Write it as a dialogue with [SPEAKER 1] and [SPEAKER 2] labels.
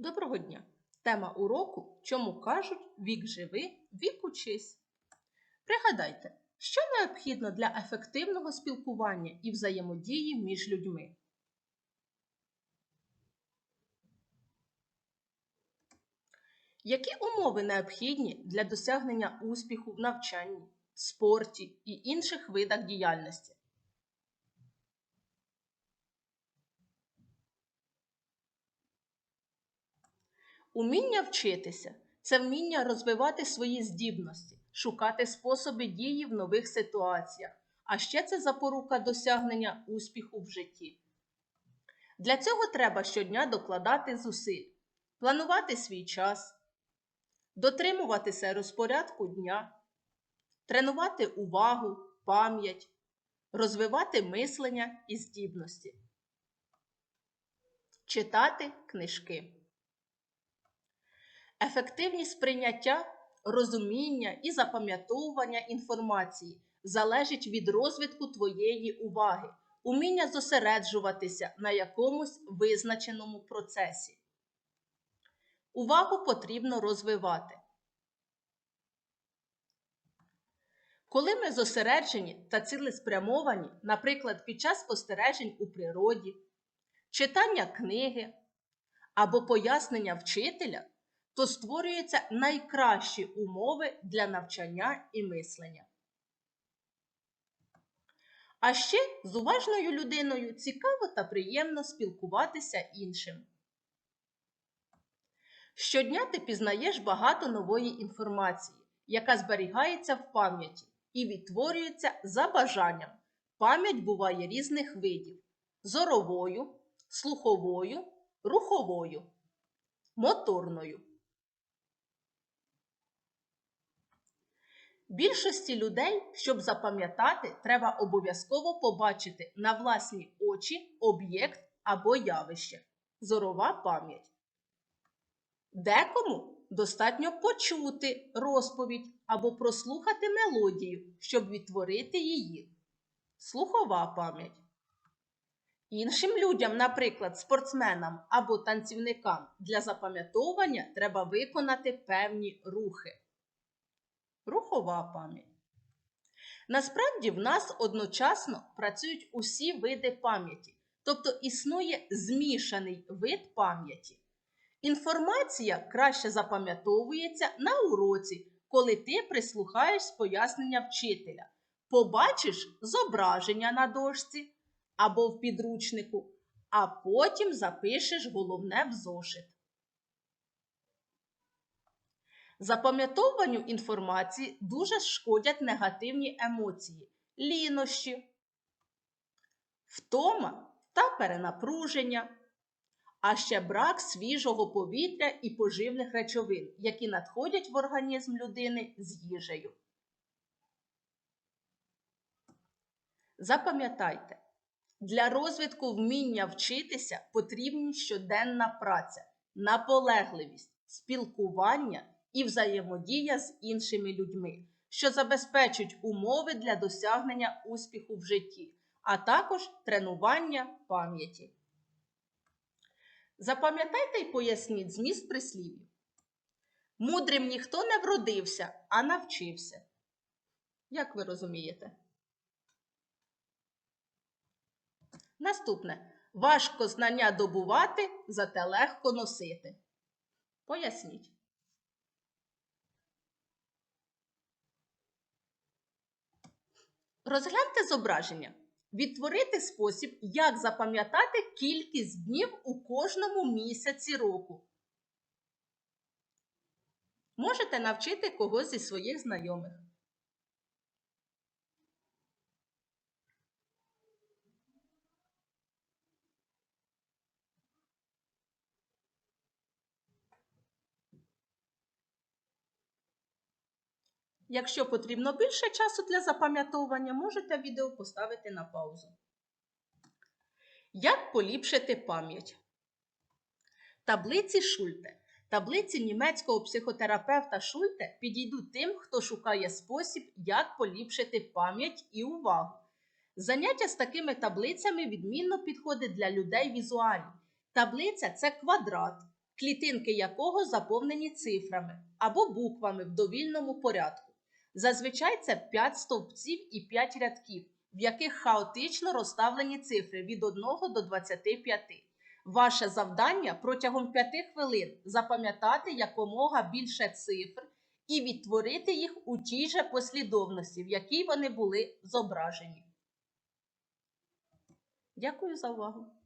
[SPEAKER 1] Доброго дня! Тема уроку Чому кажуть вік живи, вік учись. Пригадайте, що необхідно для ефективного спілкування і взаємодії між людьми. Які умови необхідні для досягнення успіху в навчанні, спорті і інших видах діяльності? Уміння вчитися це вміння розвивати свої здібності, шукати способи дії в нових ситуаціях, а ще це запорука досягнення успіху в житті. Для цього треба щодня докладати зусиль, планувати свій час, дотримуватися розпорядку дня, тренувати увагу, пам'ять, розвивати мислення і здібності, читати книжки. Ефективність сприйняття, розуміння і запам'ятовування інформації залежить від розвитку твоєї уваги, уміння зосереджуватися на якомусь визначеному процесі. Увагу потрібно розвивати. Коли ми зосереджені та цілеспрямовані, наприклад, під час спостережень у природі, читання книги або пояснення вчителя, то створюються найкращі умови для навчання і мислення. А ще з уважною людиною цікаво та приємно спілкуватися іншим. Щодня ти пізнаєш багато нової інформації, яка зберігається в пам'яті і відтворюється за бажанням. Пам'ять буває різних видів: зоровою, слуховою, руховою, моторною. Більшості людей, щоб запам'ятати, треба обов'язково побачити на власні очі об'єкт або явище зорова пам'ять. Декому достатньо почути розповідь або прослухати мелодію, щоб відтворити її. Слухова пам'ять. Іншим людям, наприклад, спортсменам або танцівникам, для запам'ятовування треба виконати певні рухи рухова пам'ять. Насправді в нас одночасно працюють усі види пам'яті, тобто існує змішаний вид пам'яті. Інформація краще запам'ятовується на уроці, коли ти прислухаєш пояснення вчителя, побачиш зображення на дошці або в підручнику, а потім запишеш головне в зошит. Запам'ятовуванню інформації дуже шкодять негативні емоції, лінощі, втома та перенапруження, а ще брак свіжого повітря і поживних речовин, які надходять в організм людини з їжею. Запам'ятайте, для розвитку вміння вчитися потрібна щоденна праця, наполегливість, спілкування і взаємодія з іншими людьми, що забезпечують умови для досягнення успіху в житті, а також тренування пам'яті. Запам'ятайте і поясніть зміст прислів'я. Мудрим ніхто не вродився, а навчився. Як ви розумієте? Наступне. Важко знання добувати, зате легко носити. Поясніть. Розгляньте зображення. Відтворити спосіб, як запам'ятати кількість днів у кожному місяці року. Можете навчити когось зі своїх знайомих. Якщо потрібно більше часу для запам'ятовування, можете відео поставити на паузу. Як поліпшити пам'ять? Таблиці Шульте. Таблиці німецького психотерапевта Шульте підійдуть тим, хто шукає спосіб, як поліпшити пам'ять і увагу. Заняття з такими таблицями відмінно підходить для людей візуальних. Таблиця це квадрат, клітинки якого заповнені цифрами або буквами в довільному порядку. Зазвичай це 5 стовпців і 5 рядків, в яких хаотично розставлені цифри від 1 до 25. Ваше завдання протягом 5 хвилин запам'ятати якомога більше цифр і відтворити їх у тій же послідовності, в якій вони були зображені. Дякую за увагу!